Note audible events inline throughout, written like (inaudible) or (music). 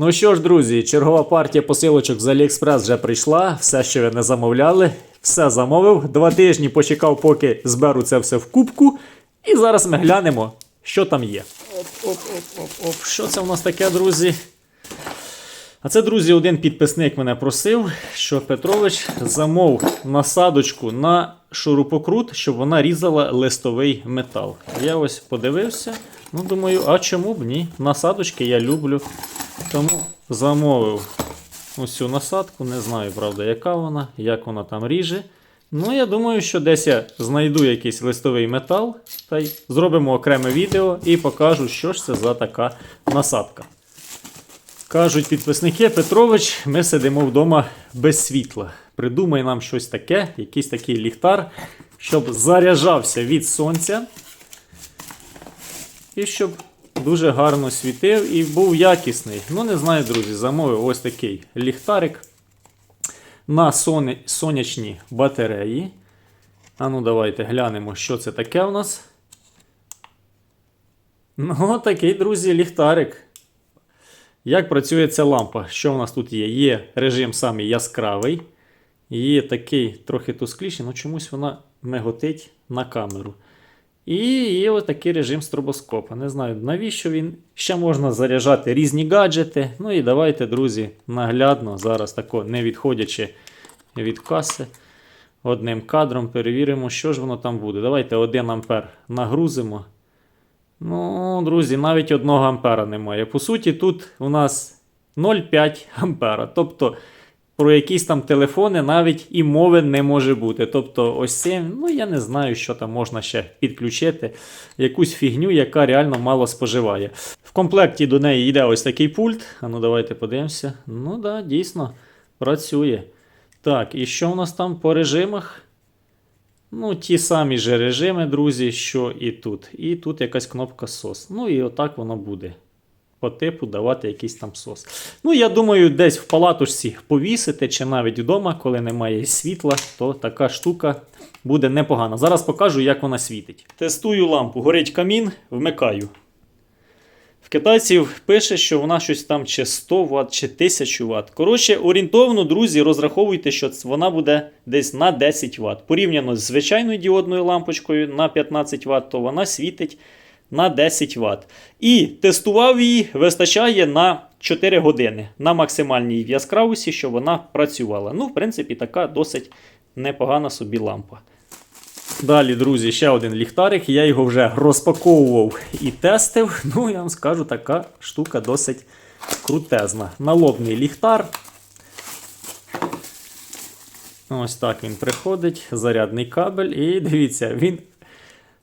Ну що ж, друзі, чергова партія посилочок з AliExpress вже прийшла. Все, що ви не замовляли, все замовив. Два тижні почекав, поки зберу це все в кубку. І зараз ми глянемо, що там є. Оп-оп-оп-оп-оп. Що це у нас таке, друзі? А це, друзі, один підписник мене просив, що Петрович замов насадочку на шурупокрут, щоб вона різала листовий метал. Я ось подивився. Ну, думаю, а чому б ні? Насадочки я люблю. Тому замовив ось цю насадку. Не знаю, правда, яка вона, як вона там ріже. Ну, я думаю, що десь я знайду якийсь листовий метал, та й зробимо окреме відео і покажу, що ж це за така насадка. Кажуть підписники Петрович, ми сидимо вдома без світла. Придумай нам щось таке, якийсь такий ліхтар, щоб заряджався від сонця. І щоб дуже гарно світив і був якісний. Ну, не знаю, друзі, замовив ось такий ліхтарик на сонячні батареї. А ну, давайте глянемо, що це таке у нас. Ну, такий, друзі, ліхтарик. Як працює ця лампа? Що в нас тут є? Є режим самий яскравий. Є такий трохи тускліший, але чомусь вона миготить на камеру. І є ось такий режим стробоскопа. Не знаю, навіщо він. Ще можна заряджати різні гаджети. Ну і давайте, друзі, наглядно, зараз тако, не відходячи від каси, одним кадром перевіримо, що ж воно там буде. Давайте 1 ампер нагрузимо. Ну, друзі, навіть 1 ампера немає. По суті, тут у нас 0,5 ампера. Тобто про якісь там телефони навіть і мови не може бути. Тобто, ось цим, ну я не знаю, що там можна ще підключити. Якусь фігню, яка реально мало споживає. В комплекті до неї йде ось такий пульт. А ну давайте подивимося. Ну так, да, дійсно працює. Так, і що у нас там по режимах? Ну, ті самі же режими, друзі, що і тут. І тут якась кнопка SOS. Ну і отак воно буде. По типу давати якийсь там сос. Ну, я думаю, десь в палатушці повісити, чи навіть вдома, коли немає світла, то така штука буде непогана. Зараз покажу, як вона світить. Тестую лампу. Горить камін, вмикаю. В китайців пише, що вона щось там чи 100 Вт, чи 1000 Вт. Коротше, орієнтовно, друзі, розраховуйте, що вона буде десь на 10 Вт. Порівняно з звичайною діодною лампочкою на 15 Вт, то вона світить на 10 Вт. І тестував її, вистачає на 4 години на максимальній яскравості, щоб вона працювала. Ну, в принципі, така досить непогана собі лампа. Далі, друзі, ще один ліхтарик. Я його вже розпаковував і тестив. Ну, я вам скажу, така штука досить крутезна. Налобний ліхтар. Ось так він приходить, зарядний кабель. І дивіться, він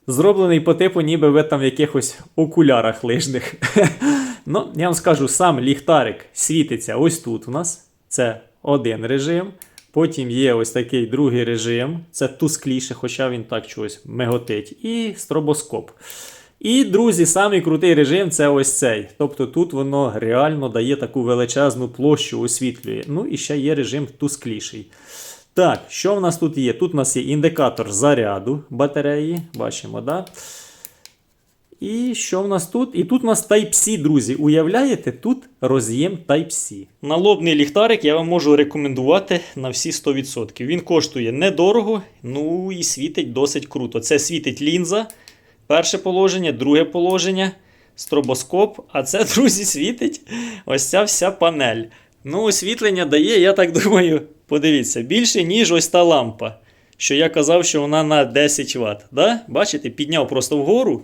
зроблений по типу, ніби ви там в якихось окулярах лижних. (laughs) ну, я вам скажу, сам ліхтарик світиться ось тут у нас. Це один режим. Потім є ось такий другий режим. Це тускліше, хоча він так чогось миготить. І стробоскоп. І, друзі, самий крутий режим це ось цей. Тобто тут воно реально дає таку величезну площу, освітлює. Ну і ще є режим тускліший. Так, що в нас тут є? Тут у нас є індикатор заряду батареї. Бачимо, да? І що в нас тут? І тут у нас Type-C, друзі. Уявляєте, тут роз'єм Type-C. Налобний ліхтарик я вам можу рекомендувати на всі 100%. Він коштує недорого, ну і світить досить круто. Це світить лінза, перше положення, друге положення, стробоскоп. А це, друзі, світить ось ця вся панель. Ну, освітлення дає, я так думаю, подивіться, більше, ніж ось та лампа. Що я казав, що вона на 10 Вт. Да? Бачите, підняв просто вгору.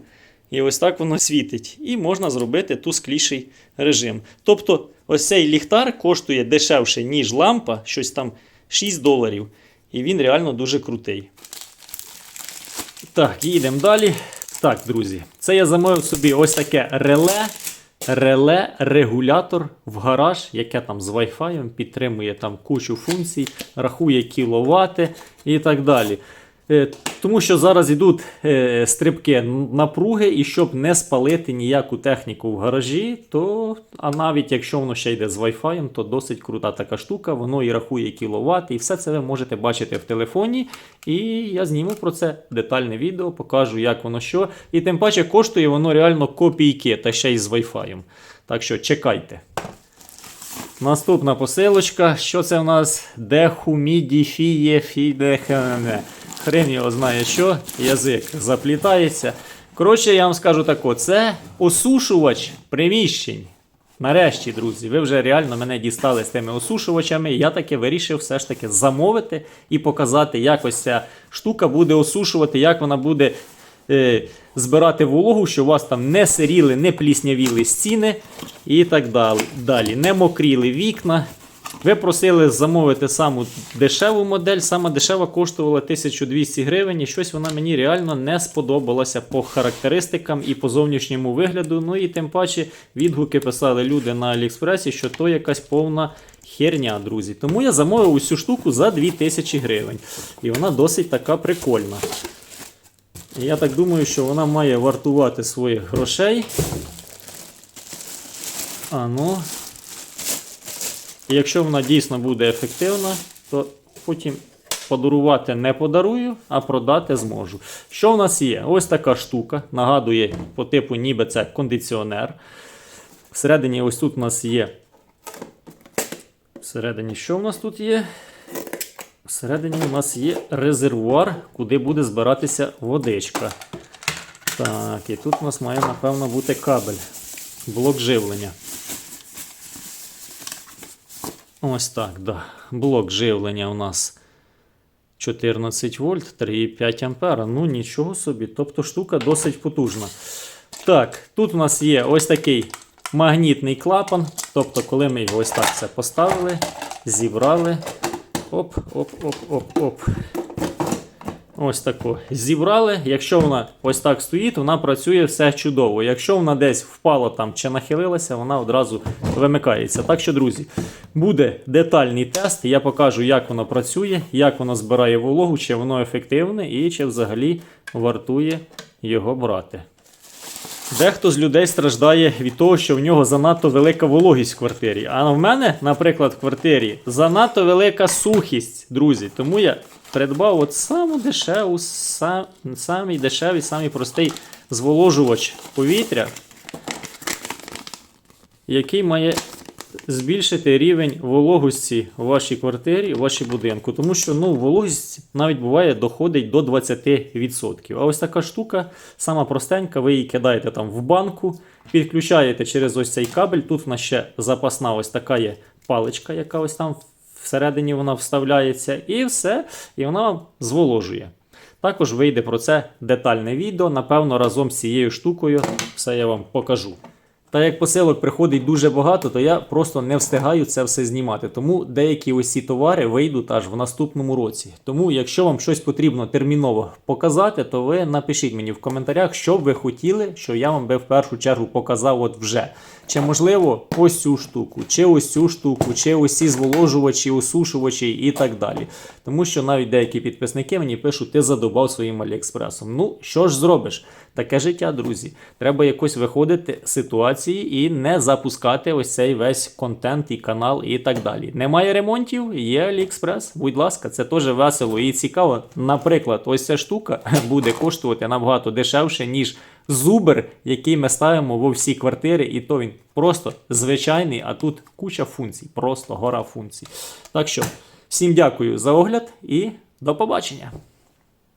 І ось так воно світить. І можна зробити тускліший режим. Тобто, ось цей ліхтар коштує дешевше, ніж лампа, щось там 6 доларів. І він реально дуже крутий. Так, їдемо далі. Так, друзі, це я замовив собі ось таке реле. Реле-регулятор в гараж, яке там з Wi-Fi підтримує там кучу функцій, рахує кіловати і так далі. Е, Тому що зараз йдуть е, стрибки напруги, і щоб не спалити ніяку техніку в гаражі, то а навіть якщо воно ще йде з Wi-Fi, то досить крута така штука, воно і рахує кіловат, і все це ви можете бачити в телефоні. І я зніму про це детальне відео, покажу, як воно що. І тим паче коштує воно реально копійки, та ще й з Wi-Fi. Так що чекайте. Наступна посилочка. Що це в нас? Дехумідіфіє фідехене. Хрен його знає що. Язик заплітається. Коротше, я вам скажу тако: це осушувач приміщень. Нарешті, друзі, ви вже реально мене дістали з тими осушувачами. Я таки вирішив все ж таки замовити і показати, як ось ця штука буде осушувати, як вона буде е, збирати вологу, щоб у вас там не сиріли, не пліснявіли стіни і так далі. далі. Не мокріли вікна. Ви просили замовити саму дешеву модель. Сама дешева коштувала 1200 гривень, і щось вона мені реально не сподобалася по характеристикам і по зовнішньому вигляду. Ну і тим паче відгуки писали люди на Аліекспресі, що то якась повна херня, друзі. Тому я замовив усю штуку за 2000 гривень. І вона досить така прикольна. Я так думаю, що вона має вартувати своїх грошей. А ну. І якщо вона дійсно буде ефективна, то потім подарувати не подарую, а продати зможу. Що в нас є? Ось така штука. Нагадує, по типу, ніби це кондиціонер. Всередині, ось тут у нас є. Всередині, що в нас тут є? Всередині у нас є резервуар, куди буде збиратися водичка. Так, і тут у нас має, напевно, бути кабель. Блок живлення. Ось так, да. Блок живлення у нас 14 вольт, 3,5 ампера. Ну, нічого собі. Тобто штука досить потужна. Так, тут у нас є ось такий магнітний клапан. Тобто, коли ми його ось так це поставили, зібрали. Оп, оп, оп, оп, оп. Ось таку зібрали. Якщо вона ось так стоїть, вона працює все чудово. Якщо вона десь впала там чи нахилилася, вона одразу вимикається. Так що, друзі, буде детальний тест. Я покажу, як воно працює, як воно збирає вологу, чи воно ефективне і чи взагалі вартує його брати. Дехто з людей страждає від того, що в нього занадто велика вологість в квартирі. А в мене, наприклад, в квартирі занадто велика сухість, друзі. Тому я придбав от саму дешеву, сам, самий дешевий, самий простий зволожувач повітря, який має збільшити рівень вологості у вашій квартирі, у вашій будинку. Тому що ну, вологість навіть буває доходить до 20%. А ось така штука, сама простенька, ви її кидаєте там в банку, підключаєте через ось цей кабель. Тут в нас ще запасна ось така є паличка, яка ось там всередині вона вставляється, і все, і вона зволожує. Також вийде про це детальне відео. Напевно, разом з цією штукою все я вам покажу. Та як посилок приходить дуже багато, то я просто не встигаю це все знімати. Тому деякі ось ці товари вийдуть аж в наступному році. Тому, якщо вам щось потрібно терміново показати, то ви напишіть мені в коментарях, що ви хотіли, що я вам би в першу чергу показав от вже. Чи можливо ось цю штуку, чи ось цю штуку, чи ось ці зволожувачі, осушувачі і так далі. Тому що навіть деякі підписники мені пишуть, ти задобав своїм Аліекспресом. Ну, що ж зробиш? Таке життя, друзі. Треба якось виходити з ситуації і не запускати ось цей весь контент і канал і так далі. Немає ремонтів, є Аліекспрес. Будь ласка, це теж весело і цікаво. Наприклад, ось ця штука (laughs) буде коштувати набагато дешевше, ніж зубер, який ми ставимо во всі квартири, і то він просто звичайний, а тут куча функцій, просто гора функцій. Так що, всім дякую за огляд і до побачення.